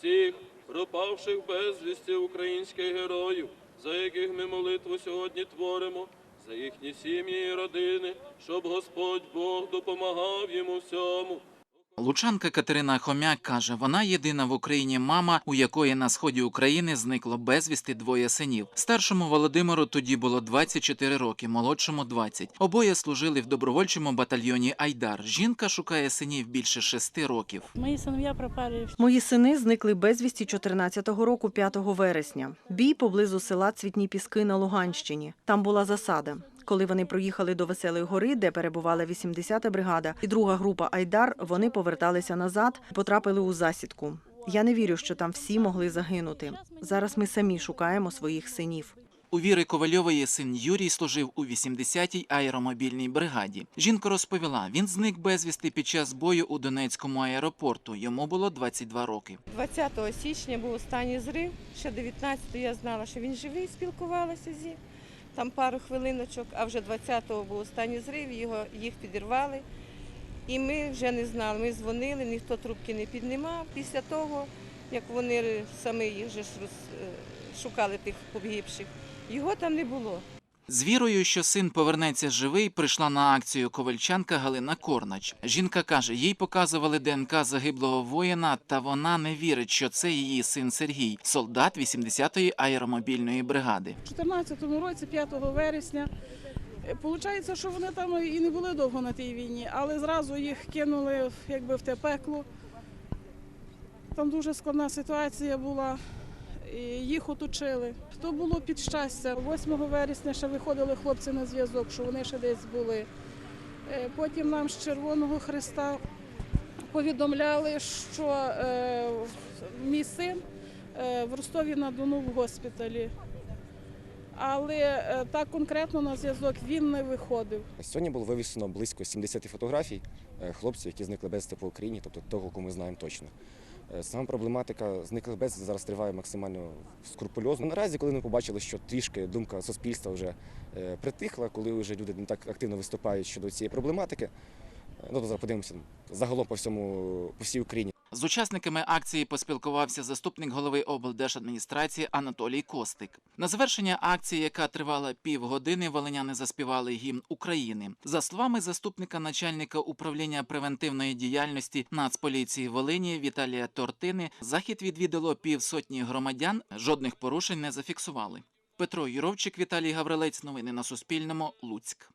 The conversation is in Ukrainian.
всіх пропавших безвісті українських героїв, за яких ми молитву сьогодні творимо, за їхні сім'ї і родини, щоб Господь Бог допомагав їм у всьому. Лучанка Катерина Хомяк каже, вона єдина в Україні мама, у якої на сході України зникло безвісти двоє синів. Старшому Володимиру тоді було 24 роки, молодшому 20. Обоє служили в добровольчому батальйоні Айдар. Жінка шукає синів більше шести років. Мои сыновья пропали Мої сини зникли безвісті 14-го року 5 вересня. Бій поблизу села Цвітні Піски на Луганщині. Там була засада. Коли вони проїхали до Веселої гори, де перебувала 80-та бригада, і друга група Айдар, вони поверталися назад, потрапили у засідку. Я не вірю, що там всі могли загинути. Зараз ми самі шукаємо своїх синів. У Віри Ковальової син Юрій служив у 80-й аеромобільній бригаді. Жінка розповіла, він зник безвісти під час бою у Донецькому аеропорту. Йому було 22 роки. 20 січня був останній зрив. Ще 19 я знала, що він живий, спілкувалася зі. Там пару хвилиночок, а вже 20-го був останній зрив, його, їх підірвали. І ми вже не знали. Ми дзвонили, ніхто трубки не піднімав. Після того, як вони самі їх же ж роз- е, шукали тих погибших, його там не було. З вірою, що син повернеться живий, прийшла на акцію ковальчанка Галина Корнач. Жінка каже, їй показували ДНК загиблого воїна, та вона не вірить, що це її син Сергій, солдат 80-ї аеромобільної бригади. У 2014 році, 5 вересня. Е, Получається, що вони там і не були довго на тій війні, але зразу їх кинули якби в те пекло. Там дуже складна ситуація була. Їх оточили. То було під щастя. 8 вересня ще виходили хлопці на зв'язок, що вони ще десь були. Е, Потім нам з Червоного Христа повідомляли, що е, мій син е, в Ростові на Дону в госпіталі. Але так конкретно на зв'язок він не виходив. Сьогодні було вивісено близько 70 фотографій хлопців, які зникли безвісти по Україні, тобто того, кого ми знаємо точно. Е, Сама проблематика зниклих без зараз триває максимально скрупульозно. Наразі, коли ми побачили, що трішки думка суспільства вже е, притихла, коли вже люди не так активно виступають щодо цієї проблематики, е, ну зараз подивимося загалом по всьому по всій Україні. З учасниками акції поспілкувався заступник голови облдержадміністрації Анатолій Костик. На завершення акції, яка тривала півгодини, волиняни заспівали гімн України. За словами заступника начальника управління превентивної діяльності Нацполіції Волині Віталія Тортини, захід відвідало півсотні громадян. Жодних порушень не зафіксували. Петро Юровчик, Віталій Гаврилець. Новини на Суспільному. Луцьк.